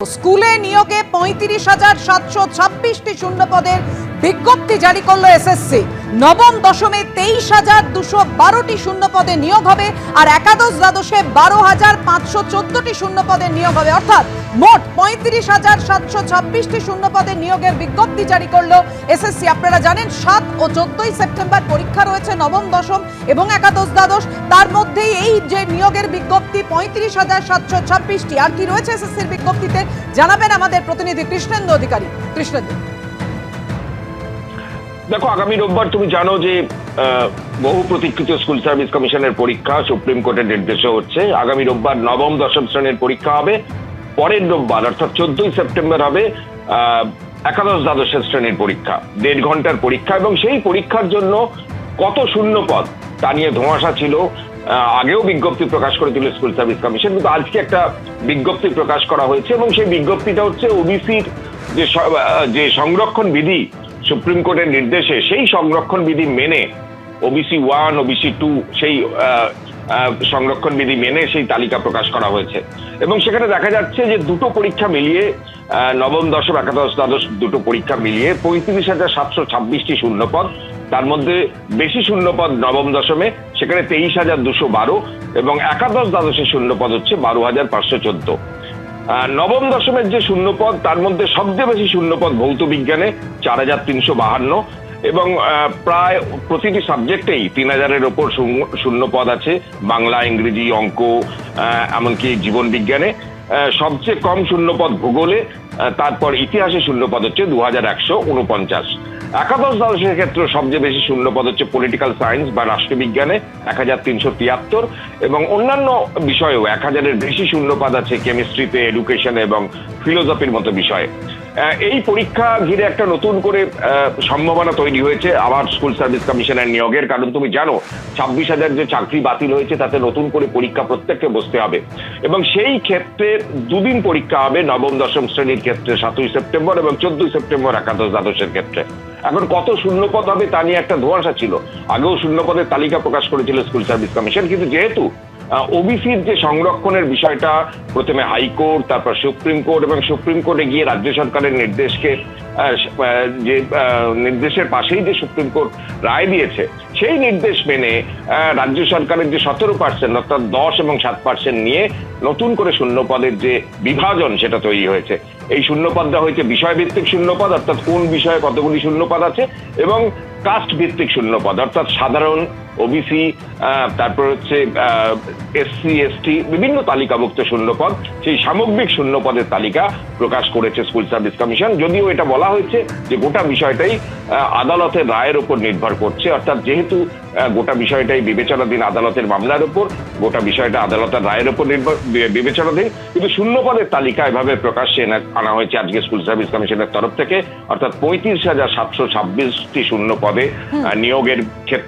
স্কুলে নিয়োগে পঁয়ত্রিশ হাজার সাতশো ছাব্বিশটি শূন্য পদের বিজ্ঞপ্তি জারি করল এসএসসি নবম দশমে তেইশ হাজার দুশো বারোটি শূন্য পদে নিয়োগ হবে আর একাদশ দ্বাদশে বারো হাজার পাঁচশো চোদ্দটি শূন্য পদে নিয়োগ হবে। অর্থাৎ মোট পঁয়ত্রিশ হাজার সাতশো ছাব্বিশটি শূন্য পদে নিয়োগের বিজ্ঞপ্তি জারি করল এসএসসি আপনারা জানেন, সাত ও চোদ্দই সেপ্টেম্বর পরীক্ষা রয়েছে নবম দশম এবং একাদশ দ্বাদশ। তার মধ্যেই এই যে নিয়োগের বিজ্ঞপ্তি, পঁয়ত্রিশ হাজার সাতশো ছাব্বিশটি। আর কি রয়েছে এসএসসির বিজ্ঞপ্তিতে? জানাবেন আমাদের প্রতিনিধি কৃষ্ণেন্দু অধিকারী। কৃষ্ণেন্দু। দেখো, আগামী রোববার তুমি জানো যে বহু প্রতীক্ষিত স্কুল সার্ভিস কমিশনের পরীক্ষা, সুপ্রিম কোর্টের নির্দেশে হচ্ছে। আগামী রোববার নবম, দশম শ্রেণির পরীক্ষা হবে। পরের রোববার, অর্থাৎ চোদ্দই সেপ্টেম্বর হবে একাদশ দ্বাদশ শ্রেণির পরীক্ষা। দেড় ঘণ্টার পরীক্ষা এবং সেই পরীক্ষার জন্য কত শূন্য পদ, তা নিয়ে ধোঁয়াশা ছিল। আগেও বিজ্ঞপ্তি প্রকাশ করেছিল স্কুল সার্ভিস কমিশন কিন্তু আজকে একটা বিজ্ঞপ্তি প্রকাশ করা হয়েছে এবং সেই বিজ্ঞপ্তিটা হচ্ছে ওবিসির যে যে সংরক্ষণ বিধি সুপ্রিম কোর্টের নির্দেশে সেই সংরক্ষণ বিধি মেনে ওবিসি ওয়ান ওবিসি টু সেই সংরক্ষণ বিধি মেনে সেই তালিকা প্রকাশ করা হয়েছে। এবং সেখানে দেখা যাচ্ছে যে দুটো পরীক্ষা মিলিয়ে নবম, দশম, একাদশ, দ্বাদশ দুটো পরীক্ষা মিলিয়ে পঁয়ত্রিশ হাজার সাতশো ছাব্বিশটি শূন্যপদ। তার মধ্যে বেশি শূন্যপদ নবম, দশমে, সেখানে তেইশ হাজার দুশো বারো এবং একাদশ দ্বাদশের শূন্যপদ হচ্ছে বারো হাজার পাঁচশো চোদ্দ। নবম দশমের যে শূন্যপদ, তার মধ্যে সবচেয়ে বেশি শূন্যপদ ভৌত বিজ্ঞানে, চার হাজার তিনশো বাহান্ন। এবং প্রায় প্রতিটি সাবজেক্টেই তিন হাজারের ওপর শূন্য- শূন্যপদ আছে। বাংলা, ইংরেজি, অঙ্ক এমনকি জীবন বিজ্ঞানে। সবচেয়ে কম শূন্যপদ ভূগোলে তারপর ইতিহাসে শূন্যপদ হচ্ছে দু হাজার একশো উনপঞ্চাশ। একাদশ দ্বাদশের ক্ষেত্রে সবচেয়ে বেশি শূন্যপদ হচ্ছে পলিটিক্যাল সায়েন্স বা রাষ্ট্রবিজ্ঞানে, এক হাজার তিনশো তিয়াত্তর। এবং অন্যান্য বিষয়েও এক হাজারের বেশি শূন্যপদ আছে কেমিস্ট্রিতে এডুকেশনে এবং ফিলোসফির মতো বিষয়ে। এই পরীক্ষা ঘিরে একটা নতুন করে সম্ভাবনা তৈরি হয়েছে। আবার স্কুল সার্ভিস কমিশনের নিয়োগের কারণ তুমি জানো, ছাব্বিশ হাজার যে চাকরি বাতিল হয়েছে, তাতে নতুন করে পরীক্ষা প্রত্যেককে বসতে হবে। এবং সেই ক্ষেত্রে দুদিন পরীক্ষা হবে, নবম, দশম শ্রেণির ক্ষেত্রে সাতই সেপ্টেম্বর এবং চোদ্দই সেপ্টেম্বর একাদশ দ্বাদশের ক্ষেত্রে। এখন কত শূন্যপদ হবে তা নিয়ে একটা ধোঁয়াশা ছিল। আগেও শূন্যপদের তালিকা প্রকাশ করেছিল স্কুল সার্ভিস কমিশন কিন্তু যেহেতু ওবিসির যে সংরক্ষণের বিষয়টা, প্রথমে হাইকোর্ট, তারপর সুপ্রিম কোর্ট এবং সুপ্রিম কোর্টে গিয়ে রাজ্য সরকারের নির্দেশকে যে নির্দেশের পাশেই যে সুপ্রিম কোর্ট রায় দিয়েছে, সেই নির্দেশ মেনে রাজ্য সরকারের যে সতেরো পার্সেন্ট অর্থাৎ দশ এবং সাত পার্সেন্ট নিয়ে নতুন করে শূন্য পদের যে বিভাজন সেটা তৈরি হয়েছে। এই শূন্যপদটা হয়েছে বিষয়ভিত্তিক শূন্যপদ, অর্থাৎ কোন বিষয়ে কতগুলি শূন্যপদ আছে, এবং কাস্ট ভিত্তিক শূন্যপদ, অর্থাৎ সাধারণ ওবিসি তারপর হচ্ছে এসসি এসটি বিভিন্ন তালিকাভুক্ত শূন্যপদ, সেই সামগ্রিক শূন্যপদের তালিকা প্রকাশ করেছে স্কুল সার্ভিস কমিশন। যদিও এটা বলা হয়েছে যে গোটা বিষয়টাই আদালতের রায়ের উপর নির্ভর করছে, অর্থাৎ যেহেতু গোটা বিষয়টাই বিবেচনাধীন আদালতের মামলার উপর গোটা বিষয়টা আদালতের রায়ের উপর বিবেচনাধীন। কিন্তু শূন্যপদের তালিকা এভাবে প্রকাশ্যে এনে আনা হয়েছে আজকে স্কুল সার্ভিস কমিশনের তরফ থেকে। অর্থাৎ পঁয়ত্রিশ হাজার সাতশো ছাব্বিশটি শূন্য পদে নিয়োগের ক্ষেত্রে